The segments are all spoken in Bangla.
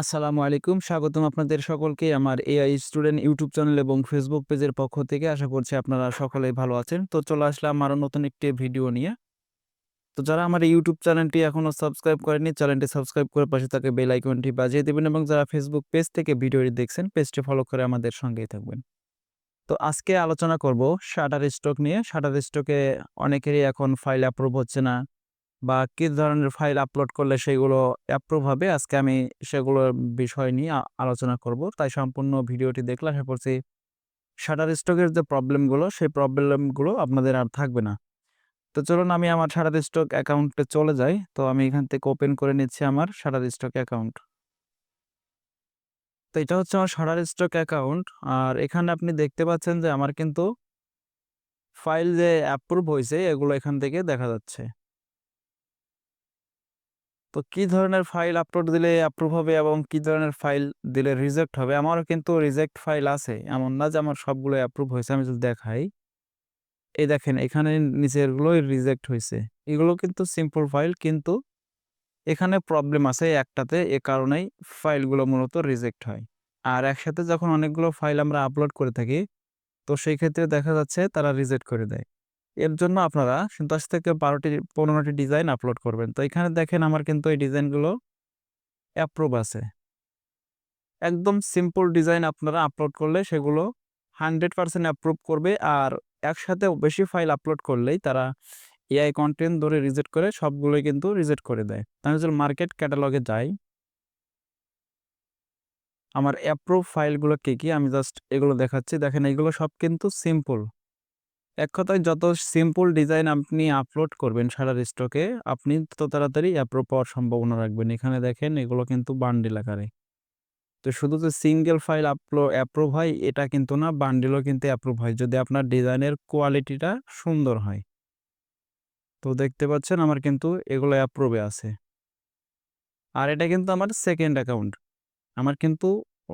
আসসালামু আলাইকুম। স্বাগতম আপনাদের সকলকে আমার এআই স্টুডেন্ট ইউটিউব চ্যানেল এবং ফেসবুক পেজের পক্ষ থেকে। আশা করছি আপনারা সকলেই ভালো আছেন। তো চলে আসলাম আরও নতুন একটি ভিডিও নিয়ে। তো যারা আমার ইউটিউব চ্যানেলটি এখনও সাবস্ক্রাইব করেনি চ্যানেলটি সাবস্ক্রাইব করে পাশে থাকা বেল আইকনটি বাজিয়ে দেবেন এবং যারা ফেসবুক পেজ থেকে ভিডিওটি দেখছেন, পেজটি ফলো করে আমাদের সঙ্গেই থাকবেন। তো আজকে আলোচনা করব শাটারস্টক নিয়ে। শাটারস্টকে অনেকেরই এখন ফাইল অ্যাপ্রুভ হচ্ছে না বা কি ধরনের ফাইল আপলোড করলে সেগুলো অ্যাপ্রুভ হবে। আজকে আমি সেগুলোর বিষয় নিয়ে আলোচনা করব। তাই সম্পূর্ণ ভিডিওটি দেখলে আশা করছি শাটারস্টকের যে প্রবলেমগুলো, সেই প্রবলেমগুলো আপনাদের আর থাকবে না। তো চলুন আমি আমার শাটারস্টক অ্যাকাউন্টে চলে যাই। তো আমি এখান থেকে ওপেন করে নিচ্ছি আমার শাটারস্টক অ্যাকাউন্ট। তো এটা হচ্ছে আমার শাটারস্টক অ্যাকাউন্ট। আর এখানে আপনি দেখতে পাচ্ছেন যে আমার কিন্তু ফাইল যে অ্যাপ্রুভ হয়েছে এগুলো এখান থেকে দেখা যাচ্ছে। তো কি ধরনের ফাইল আপলোড দিলে অ্যাপ্রুভ হবে এবং কি ধরনের ফাইল দিলে রিজেক্ট হবে? আমারও কিন্তু রিজেক্ট ফাইল আছে। এমন না যে আমার সবগুলো অ্যাপ্রুভ হয়েছে। আমি যদি দেখাই। এই দেখেন এখানে নিচেরগুলোই রিজেক্ট হইছে। এগুলো কিন্তু সিম্পল ফাইল কিন্তু এখানে প্রবলেম আছে একটাতে এ কারণেই ফাইলগুলো মূলত রিজেক্ট হয়। আর একসাথে যখন অনেকগুলো ফাইল আমরা আপলোড করে থাকি, তো সেই ক্ষেত্রে দেখা যাচ্ছে তারা রিজেক্ট করে দেয়। এর জন্য আপনারা ১০ থেকে বারোটি, পনেরোটি ডিজাইন আপলোড করবেন। তো এখানে দেখেন আমার কিন্তু এই ডিজাইনগুলো অ্যাপ্রুভ আছে। একদম সিম্পল ডিজাইন আপনারা আপলোড করলে সেগুলো 100% অ্যাপ্রুভ করবে। আর একসাথে বেশি ফাইল আপলোড করলেই তারা এআই কন্টেন্ট ধরে রিজেক্ট করে সবগুলোই কিন্তু রিজেক্ট করে দেয়। আমি যদি মার্কেট ক্যাটালগে যাই আমার অ্যাপ্রুভ ফাইলগুলো কী কী আমি জাস্ট এগুলো দেখাচ্ছি। দেখেন এগুলো সব কিন্তু সিম্পল। এক কথায় যত সিম্পল ডিজাইন আপনি আপলোড করবেন শাটারস্টকে, আপনি তত তাড়াতাড়ি অ্যাপ্রুভ পাওয়ার সম্ভাবনা রাখবেন। এখানে দেখেন এগুলো কিন্তু বান্ডিল আকারে। তো শুধু যে সিঙ্গেল ফাইল আপলো অ্যাপ্রুভ হয় এটা কিন্তু না, বান্ডিলও কিন্তু অ্যাপ্রুভ হয় যদি আপনার ডিজাইনের কোয়ালিটিটা সুন্দর হয়। তো দেখতে পাচ্ছেন আমার কিন্তু এগুলো অ্যাপ্রুভে আছে। আর এটা কিন্তু আমার সেকেন্ড অ্যাকাউন্ট। আমার কিন্তু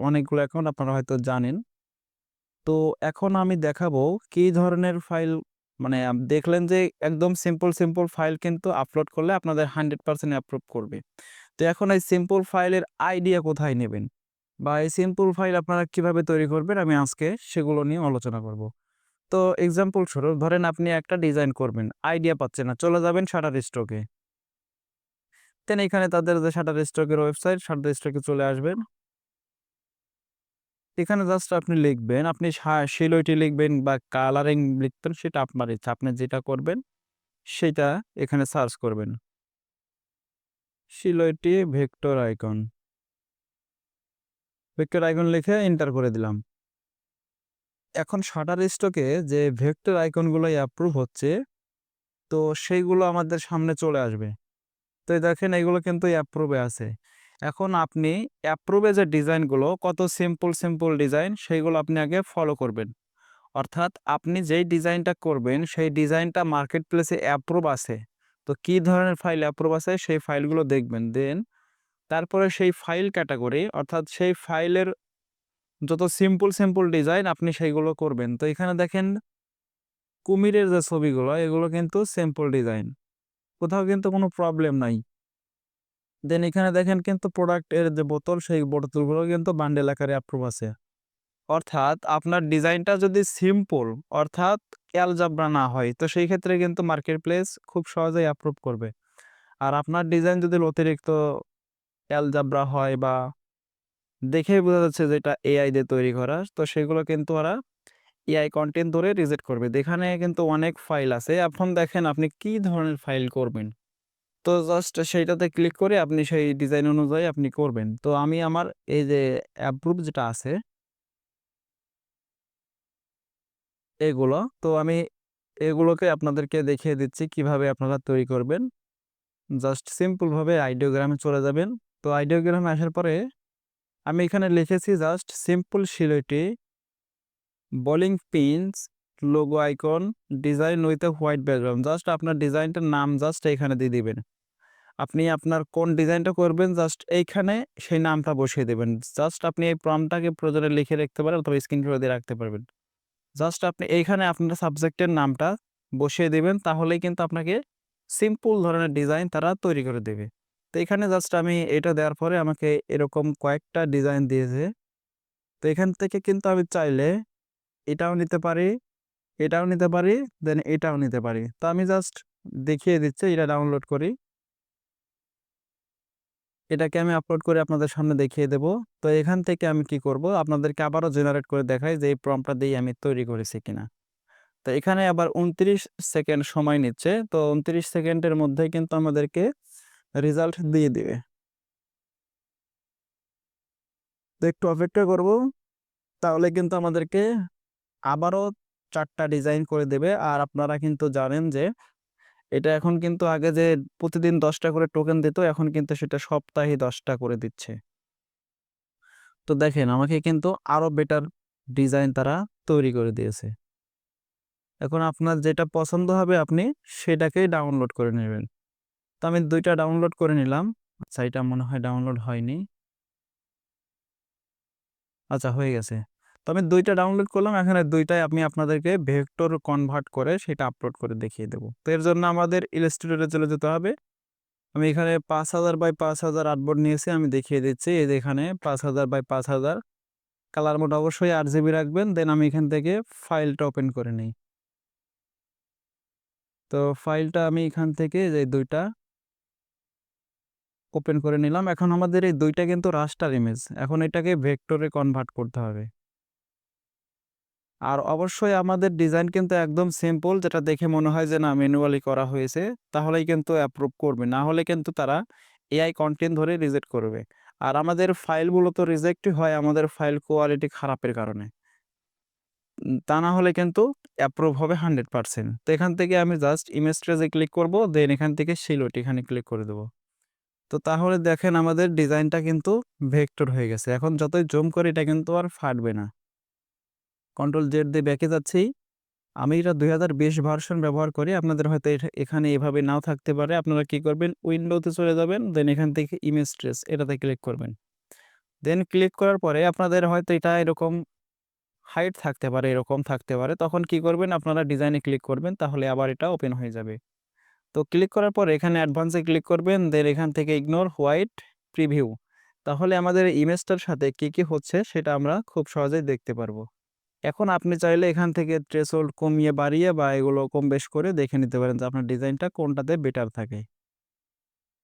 অনেকগুলো অ্যাকাউন্ট আপনারা হয়তো জানেন। তো এখন আমি দেখাবো কি ধরনের ফাইল মানে দেখলেন যে একদম সিম্পল, সিম্পল ফাইল কিন্তু আপলোড করলে আপনাদের 100% অ্যাপ্রুভ করবে। তো এখন এই সিম্পল ফাইলের আইডিয়া কোথায় নেবেন? বা এই সিম্পল ফাইল আপনারা কীভাবে তৈরি করবেন আমি আজকে সেগুলো নিয়ে আলোচনা করব। তো এক্সাম্পল স্বরূপ ধরেন আপনি একটা ডিজাইন করবেন, আইডিয়া পাচ্ছেন না, চলে যাবেন শাটারস্টকে। দেন এখানে তাদের যে শাটারস্টকের ওয়েবসাইট, শাটারস্টকে চলে আসবেন। এখানে জাস্ট আপনি লিখবেন, আপনি সা শিলইটি লিখবেন বা কালারিং লিখবেন সেটা আপনার ইচ্ছা। আপনি যেটা করবেন সেটা এখানে সার্চ করবেন। Silhouette vector icon. Vector icon লিখে এন্টার করে দিলাম। এখন শাটারস্টকে যে ভেক্টর আইকনগুলো অ্যাপ্রুভ হচ্ছে, তো সেইগুলো আমাদের সামনে চলে আসবে। তো দেখেন এগুলো কিন্তু অ্যাপ্রুভে আছে। এখন আপনি অ্যাপ্রুভে যে ডিজাইনগুলো কত সিম্পল, সিম্পল ডিজাইন সেইগুলো আপনি আগে ফলো করবেন। অর্থাৎ আপনি যেই ডিজাইনটা করবেন সেই ডিজাইনটা মার্কেট প্লেসে অ্যাপ্রুভ আছে। তো কি ধরনের ফাইল অ্যাপ্রুভ আছে সেই ফাইলগুলো দেখবেন। দেন তারপরে সেই ফাইল ক্যাটাগরি অর্থাৎ সেই ফাইলের যত সিম্পল, সিম্পল ডিজাইন আপনি সেইগুলো করবেন। তো এখানে দেখেন কুমিরের যে ছবিগুলো এগুলো কিন্তু সিম্পল ডিজাইন। কোথাও কিন্তু কোনো প্রবলেম নাই। দেন এখানে দেখেন কিন্তু প্রোডাক্টের যে বোতল সেই বোতলগুলো কিন্তু বান্ডেল আকারে অ্যাপ্রুভ আছে। অর্থাৎ আপনার ডিজাইনটা যদি সিম্পল অর্থাৎ অ্যালজাবরা না হয় তো সেই ক্ষেত্রে কিন্তু মার্কেট প্লেস খুব সহজেই অ্যাপ্রুভ করবে। আর আপনার ডিজাইন যদি অতিরিক্ত অ্যালজাবরা হয় বা দেখেই বোঝা যাচ্ছে যে এটা এআই দিয়ে তৈরি করা, তো সেগুলো কিন্তু ওরা এআই কন্টেন্ট ধরে রিজেক্ট করবে। এখানে কিন্তু অনেক ফাইল আছে। এখন দেখেন আপনি কি ধরনের ফাইল করবেন। তো জাস্ট সেইটাতে ক্লিক করে আপনি সেই ডিজাইন অনুযায়ী আপনি করবেন। তো আমি আমার এই যে অ্যাপ্রুভ যেটা আছে এগুলো, তো আমি এগুলোকে আপনাদেরকে দেখিয়ে দিচ্ছি কীভাবে আপনারা তৈরি করবেন। জাস্ট সিম্পলভাবে আইডিওগ্রামে চলে যাবেন। তো আইডিওগ্রামে আসার পরে আমি এখানে লিখেছি just simple silhouette bowling pins, logo icon, design with a white background. Just আপনার ডিজাইনটার নাম জাস্ট এখানে দিয়ে দিবেন। আপনি আপনার কোন ডিজাইনটা করবেন, জাস্ট এইখানে সেই নামটা বসিয়ে দেবেন। জাস্ট আপনি এই প্রম্পটটাকে প্রয়োজনে লিখে রাখতে পারেন অথবা স্ক্রিনশট দিয়ে রাখতে পারবেন। জাস্ট আপনি এইখানে আপনার সাবজেক্টের নামটা বসিয়ে দেবেন, তাহলেই কিন্তু আপনাকে সিম্পল ধরনের ডিজাইন তারা তৈরি করে দেবে। তো এখানে জাস্ট আমি এটা দেওয়ার পরে আমাকে এরকম কয়েকটা ডিজাইন দিয়েছে তো এখান থেকে কিন্তু আমি চাইলে এটাও নিতে পারি, এটাও নিতে পারি, দেন এটাও নিতে পারি তো আমি জাস্ট দেখিয়ে দিচ্ছি, এটা ডাউনলোড করি এটাকে আমি আপলোড করে আপনাদের সামনে দেখিয়ে দেব। তো এখান থেকে আমি কি করব? আপনাদেরকে আবারও জেনারেট করে দেখাই যে এই প্রমটা দিয়ে আমি তৈরি করেছি কিনা। তো এখানে আবার উনত্রিশ সেকেন্ড সময় নিচ্ছে। তো উনত্রিশ সেকেন্ডের মধ্যে কিন্তু আমাদেরকে রেজাল্ট দিয়ে দিবে। তো একটু অপেক্ষা করব। তাহলে কিন্তু আমাদেরকে আবারও চারটা ডিজাইন করে দেবে। আর আপনারা কিন্তু জানেন যে এটা এখন কিন্তু আগে যে প্রতিদিন দশটা করে টোকেন দিত, এখন কিন্তু সেটা সপ্তাহে দশটা করে দিচ্ছে। তো দেখেন, আমাকে কিন্তু আরও বেটার ডিজাইন তারা তৈরি করে দিয়েছে। এখন আপনার যেটা পছন্দ হবে আপনি সেটাকেই ডাউনলোড করে নেবেন। তো আমি দুইটা ডাউনলোড করে নিলাম। আচ্ছা এটা মনে হয় ডাউনলোড হয়নি। আচ্ছা হয়ে গেছে। আমি দুইটা ডাউনলোড করলাম, এখানে দুইটাই আমি আপনাদেরকে ভেক্টর কনভার্ট করে সেটা আপলোড করে দেখিয়ে দেবো। তো এর জন্য আমাদের ইলাস্ট্রেটরে চলে যেতে হবে। আমি এখানে পাঁচ হাজার বাই পাঁচ হাজার আর্টবোর্ড নিয়েছি, আমি দেখিয়ে দিচ্ছি। এই এখানে পাঁচ হাজার বাই পাঁচ হাজার। কালার মোড অবশ্যই আট জিবি রাখবেন দেন আমি এখান থেকে ফাইলটা ওপেন করে নিই। তো ফাইলটা আমি এখান থেকে যে দুইটা ওপেন করে নিলাম। এখন আমাদের এই দুইটা কিন্তু রাস্টার ইমেজ এখন এটাকে ভেক্টরে কনভার্ট করতে হবে। আর অবশ্যই আমাদের ডিজাইন কিন্তু একদম সিম্পল যেটা দেখে মনে হয় যে, না ম্যানুয়ালি করা হয়েছে, তাহলেই কিন্তু অ্যাপ্রুভ করবে। না হলে কিন্তু তারা এআই কন্টেন্ট ধরে রিজেক্ট করবে। আর আমাদের ফাইলগুলো তো রিজেক্টই হয় আমাদের ফাইল কোয়ালিটি খারাপের কারণে। তা না হলে কিন্তু অ্যাপ্রুভ হবে হান্ড্রেড পার্সেন্ট তো এখান থেকে আমি জাস্ট ইমেজ ট্রেজে ক্লিক করব দেন এখান থেকে সিলোট এখানে ক্লিক করে দেবো। তো তাহলে দেখেন আমাদের ডিজাইনটা কিন্তু ভেক্টর হয়ে গেছে। এখন যতই জুম করি, এটা কিন্তু আর ফাটবে না। কন্ট্রোল জেড দিয়ে ব্যাকে যাচ্ছি। আমি এটা দুই হাজার বিশ ভার্সন ব্যবহার করি। আপনাদের হয়তো এখানে এভাবে নাও থাকতে পারে। আপনারা কি করবেন? উইন্ডোতে চলে যাবেন দেন এখান থেকে ইমেজ ট্রেস এটাতে ক্লিক করবেন। দেন ক্লিক করার পরে আপনাদের হয়তো এটা এরকম হাইট থাকতে পারে, এরকম থাকতে পারে। তখন কি করবেন? আপনারা ডিজাইনে ক্লিক করবেন, তাহলে আবার এটা ওপেন হয়ে যাবে। তো ক্লিক করার পর এখানে অ্যাডভান্সে ক্লিক করবেন দেন এখান থেকে ইগনোর হোয়াইট প্রিভিউ তাহলে আমাদের ইমেজটার সাথে কি কি হচ্ছে, সেটা আমরা খুব সহজেই দেখতে পারব। এখন আপনি চাইলে এখান থেকে ট্রেসোল্ড কমিয়ে বাড়িয়ে বা এগুলো কম বেশ করে দেখে নিতে পারেন যে আপনার ডিজাইনটা কোনটাতে বেটার থাকে।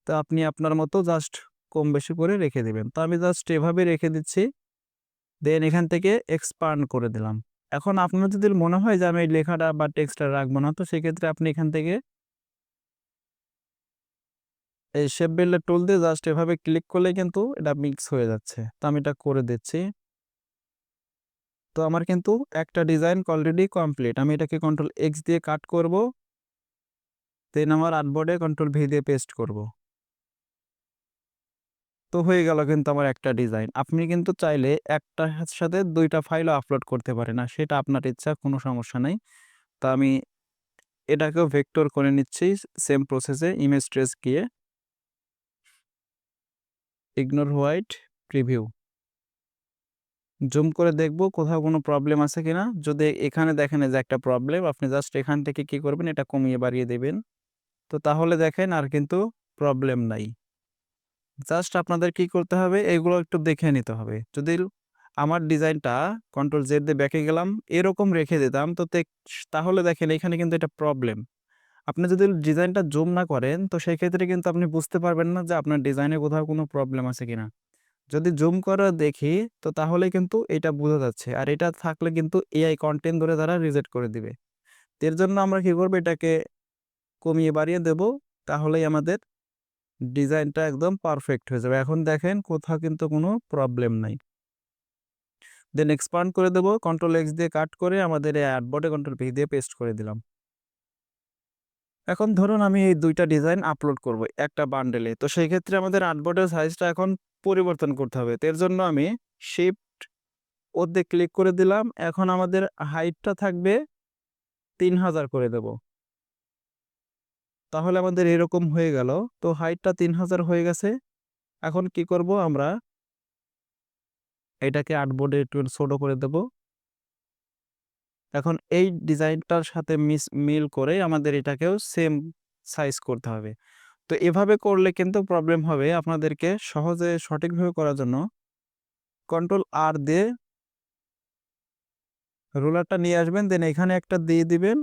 তো আপনি আপনার মতো জাস্ট কম বেশি করে রেখে দেবেন। তো আমি জাস্ট এভাবে রেখে দিচ্ছি। দেন এখান থেকে এক্সপান্ড করে দিলাম। এখন আপনার যদি মনে হয় যে আমি এই লেখাটা বা টেক্সটটা রাখব না, তো সেক্ষেত্রে আপনি এখান থেকে এই শেপ বিল্ডার টুল দিয়ে জাস্ট এভাবে ক্লিক করলে কিন্তু এটা মিক্স হয়ে যাচ্ছে। তো আমি এটা করে দিচ্ছি। তো আমার কিন্তু একটা ডিজাইন অলরেডি কমপ্লিট আমি এটাকে কন্ট্রোল এক্স দিয়ে কাট করব দেন আমার আর্টবোর্ডে কন্ট্রোল ভি দিয়ে পেস্ট করব। তো হয়ে গেল কিন্তু আমার একটা ডিজাইন আপনি কিন্তু চাইলে একটার সাথে দুইটা ফাইলও আপলোড করতে পারেন, আর সেটা আপনার ইচ্ছা, কোনো সমস্যা নেই। তো আমি এটাকেও ভেক্টর করে নিচ্ছি সেম প্রসেসে ইমেজ ট্রেস গিয়ে। ইগনোর হোয়াইট প্রিভিউ জুম করে দেখব কোথাও কোনো প্রবলেম আছে কিনা। যদি এখানে দেখেন যে একটা প্রবলেম, আপনি জাস্ট এখান থেকে কি করবেন, এটা কমিয়ে বাড়িয়ে দেবেন। তো তাহলে দেখেন আর কিন্তু প্রবলেম নাই। জাস্ট আপনাদের কি করতে হবে, এগুলো একটু দেখে নিতে হবে। যদি আমার ডিজাইনটা কন্ট্রোল জেড দিয়ে ব্যাকে গেলাম, এরকম রেখে দিতাম, তো তাহলে দেখেন এখানে কিন্তু এটা প্রবলেম। আপনি যদি ডিজাইনটা জুম না করেন, তো সেই ক্ষেত্রে কিন্তু আপনি বুঝতে পারবেন না যে আপনার ডিজাইনে কোথাও কোনো প্রবলেম আছে কিনা। যদি জুম করে দেখি, তো তাহলে কিন্তু এটা বোঝা যাচ্ছে। আর এটা থাকলে কিন্তু এআই কন্টেন্ট ধরে তারা রিজেক্ট করে দিবে। এর জন্য আমরা কি করব? এটাকে কমিয়ে বাড়িয়ে দেব। তাহলেই আমাদের ডিজাইনটা একদম পারফেক্ট হয়ে যাবে। এখন দেখেন কোথাও কিন্তু কোনো প্রবলেম নাই। দেন এক্সপান্ড করে দেবো। কন্ট্রোল এক্স দিয়ে কাট করে আমাদের এই অ্যাডবোর্ডে কন্ট্রোল ভি দিয়ে পেস্ট করে দিলাম। এখন ধরুন আমি এই দুইটা ডিজাইন আপলোড করব একটা বান্ডেলে তো সেই ক্ষেত্রে আমাদের আর্টবোর্ডের সাইজটা এখন পরিবর্তন করতে হবে। এর জন্য আমি শিফট ওতে ক্লিক করে দিলাম। এখন আমাদের হাইটটা থাকবে তিন হাজার করে দেব। তাহলে আমাদের এরকম হয়ে গেল। তো হাইটটা তিন হাজার হয়ে গেছে। এখন কি করব আমরা? এটাকে আর্টবোর্ডে একটু ছোট করে দেব। এখন এই ডিজাইনটার সাথে মিস মিল করে আমাদের এটাকেও সেম সাইজ করতে হবে। তো এভাবে করলে কিন্তু প্রবলেম হবে আপনাদেরকে সহজে সঠিকভাবে করার জন্য। কন্ট্রোল আর দিয়ে রোলারটা নিয়ে আসবেন দেন এখানে একটা দিয়ে দিবেন,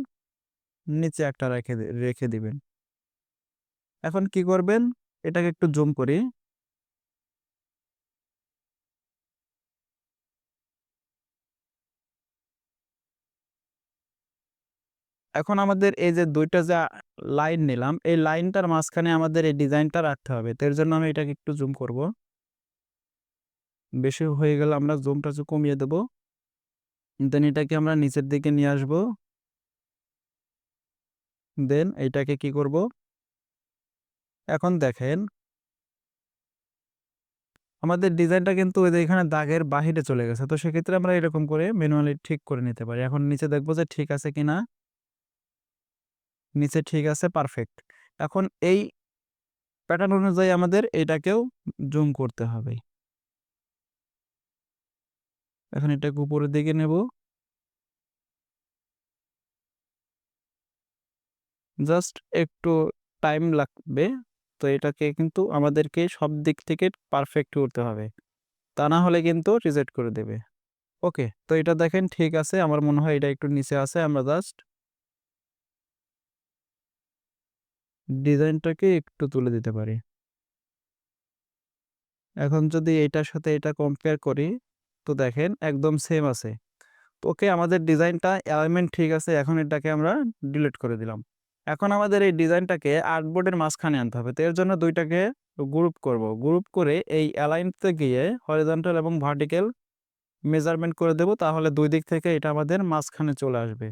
নিচে একটা রেখে রেখে দিবেন। এখন কি করবেন? এটাকে একটু জুম করি। এখন আমাদের এই যে দুইটা যা লাইন নিলাম। এই লাইনটার মাঝখানে আমাদের এই ডিজাইনটা রাখতে হবে। তো এর জন্য আমি এটাকে একটু জুম করব। বেশি হয়ে গেলে আমরা জুমটা একটু কমিয়ে দেব। দেন এটাকে আমরা নিচের দিকে নিয়ে আসব। দেন এইটাকে কি করব? এখন দেখেন। আমাদের ডিজাইনটা কিন্তু ওই এখানে দাগের বাহিরে চলে গেছে। তো সেক্ষেত্রে আমরা এরকম করে ম্যানুয়ালি ঠিক করে নিতে পারি। এখন নিচে দেখব যে ঠিক আছে কিনা। নিচে ঠিক আছে পারফেক্ট এখন এই প্যাটার্ন অনুযায়ী আমাদের এটাকেও জুম করতে হবে। এখন এটাকে উপরের দিকে নেব। জাস্ট একটু টাইম লাগবে, তো এটাকে কিন্তু আমাদেরকে সব দিক থেকে পারফেক্ট করতে হবে। তা না হলে কিন্তু রিজেক্ট করে দেবে। ওকে তো এটা দেখেন ঠিক আছে, আমার মনে হয় এটা একটু নিচে আছে, আমরা জাস্ট ডিজাইনটাকে একটু তুলে দিতে পারি। এখন যদি এটার সাথে এটা কম্পেয়ার করি, তো দেখেন একদম সেম আছে। ওকে, আমাদের ডিজাইনটা অ্যালাইনমেন্ট ঠিক আছে, এখন এটাকে আমরা ডিলিট করে দিলাম। এখন আমাদের এই ডিজাইনটাকে আর্টবোর্ডের মাঝখানে আনতে হবে, তো এর জন্য দুইটাকে গ্রুপ করব। গ্রুপ করে এই অ্যালাইনতে গিয়ে হরিজন্টাল এবং ভার্টিক্যাল মেজারমেন্ট করে দেব, তাহলে দুই দিক থেকে এটা আমাদের মাঝখানে চলে আসবে।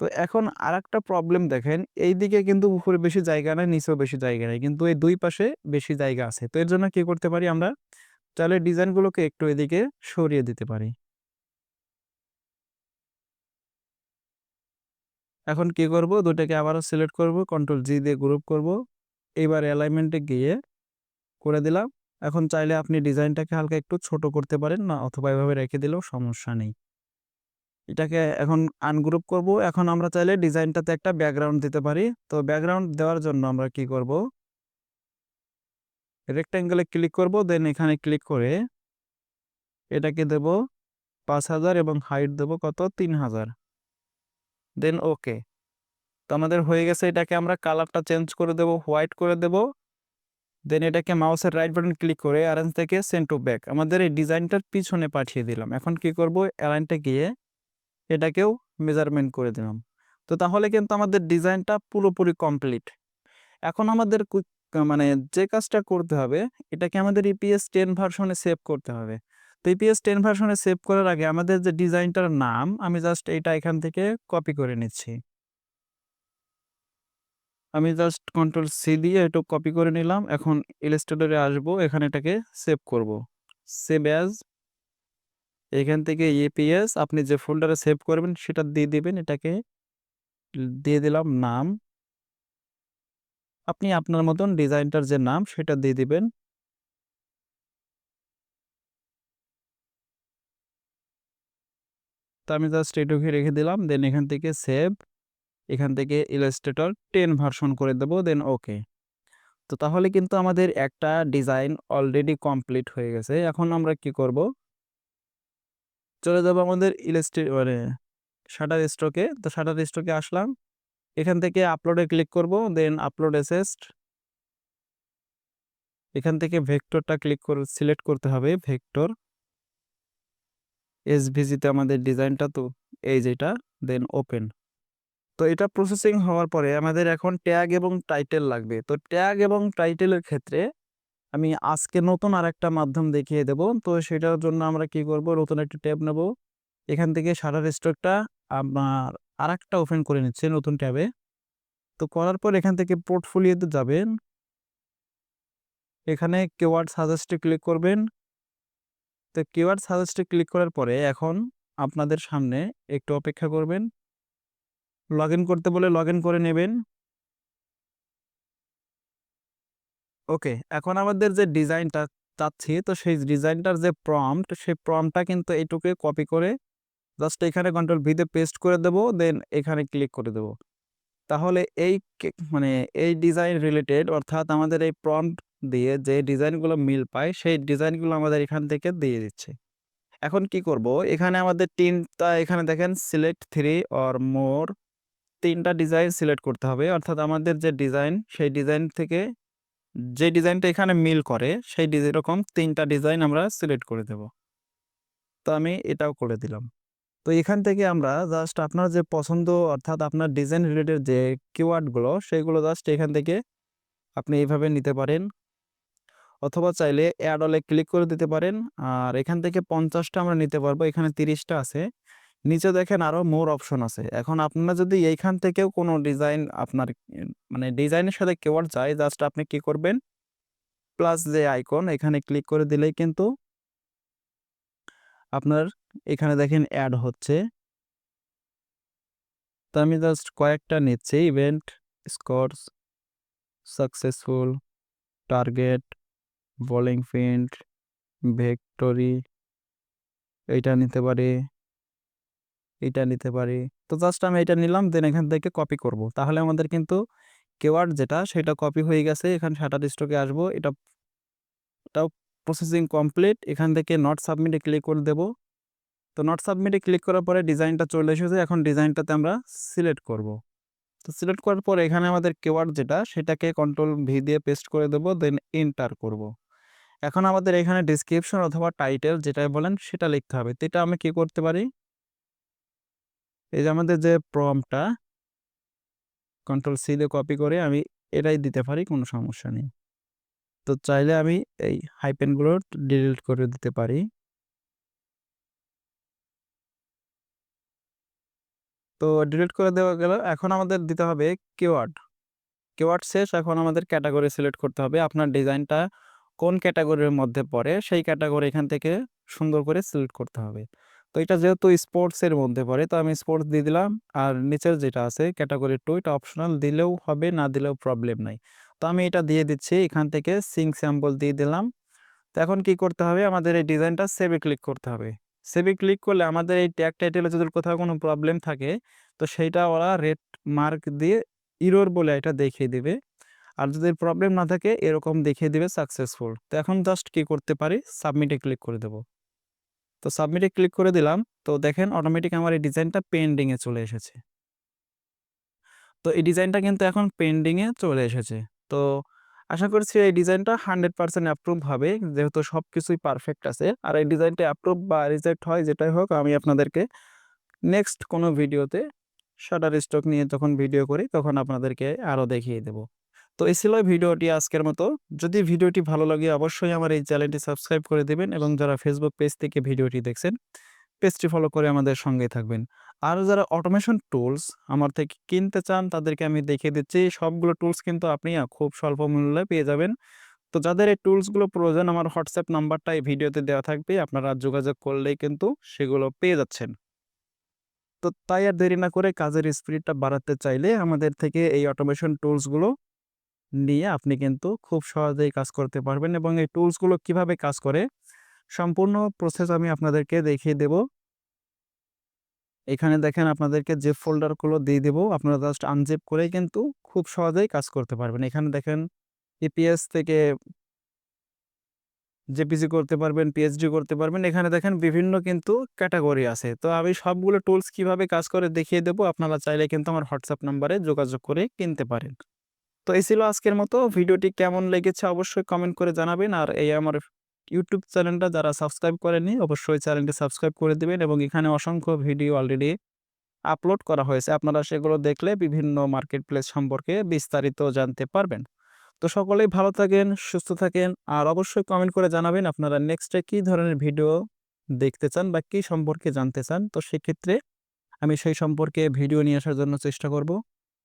তো এখন আর একটা প্রবলেম দেখেন এই দিকে কিন্তু উপরে বেশি জায়গা নেই, নিচেও বেশি জায়গা নেই, কিন্তু এই দুই পাশে বেশি জায়গা আছে। তো এর জন্য কি করতে পারি আমরা? চাইলে ডিজাইনগুলোকে একটু এদিকে সরিয়ে দিতে পারি। এখন কি করব? দুটাকে আবারও সিলেক্ট করব কন্ট্রোল জি দিয়ে গ্রুপ করব। এবার অ্যালাইনমেন্টে গিয়ে করে দিলাম। এখন চাইলে আপনি ডিজাইনটাকে হালকা একটু ছোট করতে পারেন না, অথবা এভাবে রেখে দিলেও সমস্যা নেই। এটাকে এখন আনগ্রুপ করব। এখন আমরা চাইলে ডিজাইনটাতে একটা ব্যাকগ্রাউন্ড দিতে পারি। তো ব্যাকগ্রাউন্ড দেওয়ার জন্য আমরা কি করব? রেক্ট্যাঙ্গেলে ক্লিক করব দেন এখানে ক্লিক করে এটাকে দেব পাঁচ হাজার এবং হাইট দেব কত? তিন হাজার। দেন ওকে তো আমাদের হয়ে গেছে এটাকে আমরা কালারটা চেঞ্জ করে দেব হোয়াইট করে দেব। দেন এটাকে মাউসের রাইট বাটন ক্লিক করে অ্যারেঞ্জ থেকে সেন্ট টু ব্যাক আমাদের এই ডিজাইনটার পিছনে পাঠিয়ে দিলাম। এখন কি করব? অ্যালাইনটা গিয়ে এটাকেও মেজারমেন্ট করে দিলাম। তো তাহলে কিন্তু আমাদের ডিজাইনটা পুরোপুরি কমপ্লিট এখন আমাদের মানে যে কাজটা করতে হবে, এটাকে আমাদের ইপিএস টেন ভার্সনে সেভ করতে হবে। তো ইপিএস টেন ভার্সনে সেভ করার আগে আমাদের যে ডিজাইনটার নাম, আমি জাস্ট এটা এখান থেকে কপি করে নিচ্ছি। আমি জাস্ট কন্ট্রোল সি দিয়ে একটু কপি করে নিলাম। এখন ইলাস্ট্রেটরে আসব, এখানে এটাকে সেভ করব। সেভ অ্যাজ এখান থেকে এপিএস আপনি যে ফোল্ডারে সেভ করবেন সেটা দিয়ে দিবেন। এটাকে দিয়ে দিলাম নাম। আপনি আপনার মতন ডিজাইনটার যে নাম সেটা দিয়ে দিবেন। তো আমি জাস্ট এটুকে রেখে দিলাম। দেন এখান থেকে সেভ এখান থেকে ইলাস্ট্রেটর টেন ভার্সন করে দেবো দেন ওকে তো তাহলে কিন্তু আমাদের একটা ডিজাইন অলরেডি কমপ্লিট হয়ে গেছে। এখন আমরা কি করব? চলে যাব আমাদের ইলাস্ট্রে মানে শাটার স্ট্রোকে তো শাটার স্ট্রোকে আসলাম। এখান থেকে আপলোডে ক্লিক করব, দেন আপলোড এসেস্ট এখান থেকে ভেক্টরটা ক্লিক করে, সিলেক্ট করতে হবে ভেক্টর। এসভিজিতে আমাদের ডিজাইনটা তো এই যেটা, দেন ওপেন। তো এটা প্রসেসিং হওয়ার পরে আমাদের এখন ট্যাগ এবং টাইটেল লাগবে। তো ট্যাগ এবং টাইটেলের ক্ষেত্রে আমি আজকে নতুন আর একটা মাধ্যম দেখিয়ে দেব। তো সেটার জন্য আমরা কি করব? নতুন একটা ট্যাব নেব। এখান থেকে সারার স্টকটা আপনার আর একটা ওপেন করে নিচ্ছে নতুন ট্যাবে। তো করার পর এখান থেকে পোর্টফোলিওতে যাবেন। এখানে কেওয়ার্ড সাজেস্টে ক্লিক করবেন। তো কিওয়ার্ড সাজেস্টে ক্লিক করার পরে এখন আপনাদের সামনে একটু অপেক্ষা করবেন। লগ করতে বলে লগ করে নেবেন। ওকে, এখন আমাদের যে ডিজাইনটা চাচ্ছি, তো সেই ডিজাইনটার যে প্রম্পট সেই প্রম্পটটা কিন্তু এইটুকে কপি করে জাস্ট এখানে কন্ট্রোল ভিতে পেস্ট করে দেব দেন এখানে ক্লিক করে দেব তাহলে এই মানে এই ডিজাইন রিলেটেড অর্থাৎ আমাদের এই প্রম্পট দিয়ে যে ডিজাইনগুলো মিল পায়, সেই ডিজাইনগুলো আমাদের এখান থেকে দিয়ে দিচ্ছে। এখন কি করব? এখানে আমাদের তিনটা, এখানে দেখেন সিলেক্ট থ্রি অর মোর তিনটা ডিজাইন সিলেক্ট করতে হবে। অর্থাৎ আমাদের যে ডিজাইন সেই ডিজাইন থেকে যে ডিজাইনটা এখানে মিল করে, সেই এরকম ৩ টা ডিজাইন আমরা সিলেক্ট করে দেব। তো আমি এটাও করে দিলাম। তো এখান থেকে আমরা জাস্ট আপনার যে পছন্দ, অর্থাৎ আপনার ডিজাইন রিলেটেড যে কিওয়ার্ডগুলো সেগুলো জাস্ট এখান থেকে আপনি এইভাবে নিতে পারেন। অথবা চাইলে অ্যাড অলে ক্লিক করে দিতে পারেন। আর এখান থেকে পঞ্চাশটা আমরা নিতে পারব। এখানে তিরিশটা আছে। নিচে দেখেন আরও মোর অপশন আছে। এখন আপনারা যদি এইখান থেকেও কোনো ডিজাইন আপনার মানে ডিজাইনের সাথে কিওয়ার্ড যায় জাস্ট আপনি কি করবেন? প্লাস যে আইকন এখানে ক্লিক করে দিলেই কিন্তু আপনার এখানে দেখেন অ্যাড হচ্ছে। তো আমি জাস্ট কয়েকটা নিচ্ছি event, scores, successful, target, bowling field, victory এইটা নিতে পারি। এইটা নিতে পারি। তো জাস্ট আমি এটা নিলাম দেন এখান থেকে কপি করব। তাহলে আমাদের কিন্তু কিওয়ার্ড যেটা, সেটা কপি হয়ে গেছে। এখানে শাটারস্টকে আসব। এটা এটাও প্রসেসিং কমপ্লিট। এখান থেকে নট সাবমিটে ক্লিক করে দেব। তো নট সাবমিটে ক্লিক করার পরে ডিজাইনটা চলে এসেছে। এখন ডিজাইনটাতে আমরা সিলেক্ট করব। তো সিলেক্ট করার পরে এখানে আমাদের কিওয়ার্ড যেটা, সেটাকে কন্ট্রোল ভি দিয়ে পেস্ট করে দেব দেন এন্টার করব। এখন আমাদের এখানে ডেসক্রিপশন অথবা টাইটেল যেটাই বলেন, সেটা লিখতে হবে। তো এটা আমি কি করতে পারি? এই যে আমাদের যে প্রমটা কন্ট্রোল সি দিয়ে কপি করে আমি এটাই দিতে পারি, কোনো সমস্যা নেই। তো চাইলে আমি এই হাইফেনগুলো ডিলিট করে দিতে পারি। তো ডিলিট করে দেওয়া গেল। এখন আমাদের দিতে হবে কিওয়ার্ড। কিওয়ার্ড শেষ, এখন আমাদের ক্যাটাগরি সিলেক্ট করতে হবে। আপনার ডিজাইনটা কোন ক্যাটাগরির মধ্যে পড়ে, সেই ক্যাটাগরি এখান থেকে সুন্দর করে সিলেক্ট করতে হবে। তো এটা যেহেতু স্পোর্টস এর মধ্যে পড়ে, তো আমি স্পোর্টস দিয়ে দিলাম। আর নিচের যেটা আছে ক্যাটাগরি 2 এটা অপশনাল দিলেও হবে, না দিলেও প্রবলেম নাই। তো আমি এটা দিয়ে দিচ্ছি, এখান থেকে সিং স্যাম্পল দিয়ে দিলাম। তো এখন কি করতে হবে? আমাদের এই ডিজাইনটা সেভ ক্লিক করতে হবে। সেভ ক্লিক করলে আমাদের এই ট্যাগ টাইটেলে যদি কোথাও কোনো প্রবলেম থাকে, তো সেইটা ওরা রেড মার্ক দিয়ে ইরোর বলে এটা দেখিয়ে দিবে। আর যদি প্রবলেম না থাকে, এরকম দেখিয়ে দিবে সাকসেসফুল। তো এখন জাস্ট কি করতে পারি? সাবমিটে ক্লিক করে দেব। তো সাবমিটে ক্লিক করে দিলাম। তো দেখেন অটোমেটিক আমার এই ডিজাইনটা পেন্ডিংয়ে চলে এসেছে। তো এই ডিজাইনটা কিন্তু এখন পেন্ডিংয়ে চলে এসেছে। তো আশা করছি এই ডিজাইনটা 100% অ্যাপ্রুভ হবে যেহেতু সব কিছুই পারফেক্ট আছে। আর এই ডিজাইনটা অ্যাপ্রুভ বা রিজেক্ট হয়, যেটাই হোক, আমি আপনাদেরকে নেক্সট কোনো ভিডিওতে শাটারস্টক নিয়ে যখন ভিডিও করি, তখন আপনাদেরকে আরও দেখিয়ে দেব। তো এই ছিল ভিডিওটি আজকের মতো। যদি ভিডিওটি ভালো লাগে অবশ্যই আমার এই চ্যানেলটি সাবস্ক্রাইব করে দিবেন এবং যারা ফেসবুক পেজ থেকে ভিডিওটি দেখছেন পেজটি ফলো করে আমাদের সঙ্গেই থাকবেন। আর যারা অটোমেশন টুলস আমার থেকে কিনতে চান, তাদেরকে আমি দেখিয়ে দিচ্ছি। সবগুলো টুলস কিন্তু আপনি খুব স্বল্প মূল্যে পেয়ে যাবেন। তো যাদের এই টুলসগুলো প্রয়োজন, আমার হোয়াটসঅ্যাপ নাম্বারটা এই ভিডিওতে দেওয়া থাকবে। আপনারা যোগাযোগ করলেই কিন্তু সেগুলো পেয়ে যাচ্ছেন। তো তাই আর দেরি না করে কাজের স্পিডটা বাড়াতে চাইলে আমাদের থেকে এই অটোমেশন টুলসগুলো নিয়ে আপনি কিন্তু খুব সহজেই কাজ করতে পারবেন এবং এই টুলসগুলো কীভাবে কাজ করে সম্পূর্ণ প্রসেস আমি আপনাদেরকে দেখিয়ে দেব। এখানে দেখেন আপনাদেরকে জিপ ফোল্ডারগুলো দিয়ে দেব। আপনারা জাস্ট আনজিপ করেই কিন্তু খুব সহজেই কাজ করতে পারবেন। এখানে দেখেন ইপিএস থেকে জেপিজি করতে পারবেন, পিএইচডি করতে পারবেন। এখানে দেখেন বিভিন্ন কিন্তু ক্যাটাগরি আছে। তো আমি সবগুলো টুলস কীভাবে কাজ করে দেখিয়ে দেব। আপনারা চাইলে কিন্তু আমার হোয়াটসঅ্যাপ নাম্বারে যোগাযোগ করে কিনতে পারেন। তো এই ছিল আজকের মতো। ভিডিওটি কেমন লেগেছে অবশ্যই কমেন্ট করে জানাবেন। আর এই আমার ইউটিউব চ্যানেলটা যারা সাবস্ক্রাইব করেননি অবশ্যই চ্যানেলটি সাবস্ক্রাইব করে দিবেন এবং এখানে অসংখ্য ভিডিও অলরেডি আপলোড করা হয়েছে। আপনারা সেগুলো দেখলে বিভিন্ন মার্কেট প্লেস সম্পর্কে বিস্তারিত জানতে পারবেন। তো সকলেই ভালো থাকেন, সুস্থ থাকেন আর অবশ্যই কমেন্ট করে জানাবেন আপনারা নেক্সটে কী ধরনের ভিডিও দেখতে চান বা কী সম্পর্কে জানতে চান। তো সেক্ষেত্রে আমি সেই সম্পর্কে ভিডিও নিয়ে আসার জন্য চেষ্টা করব।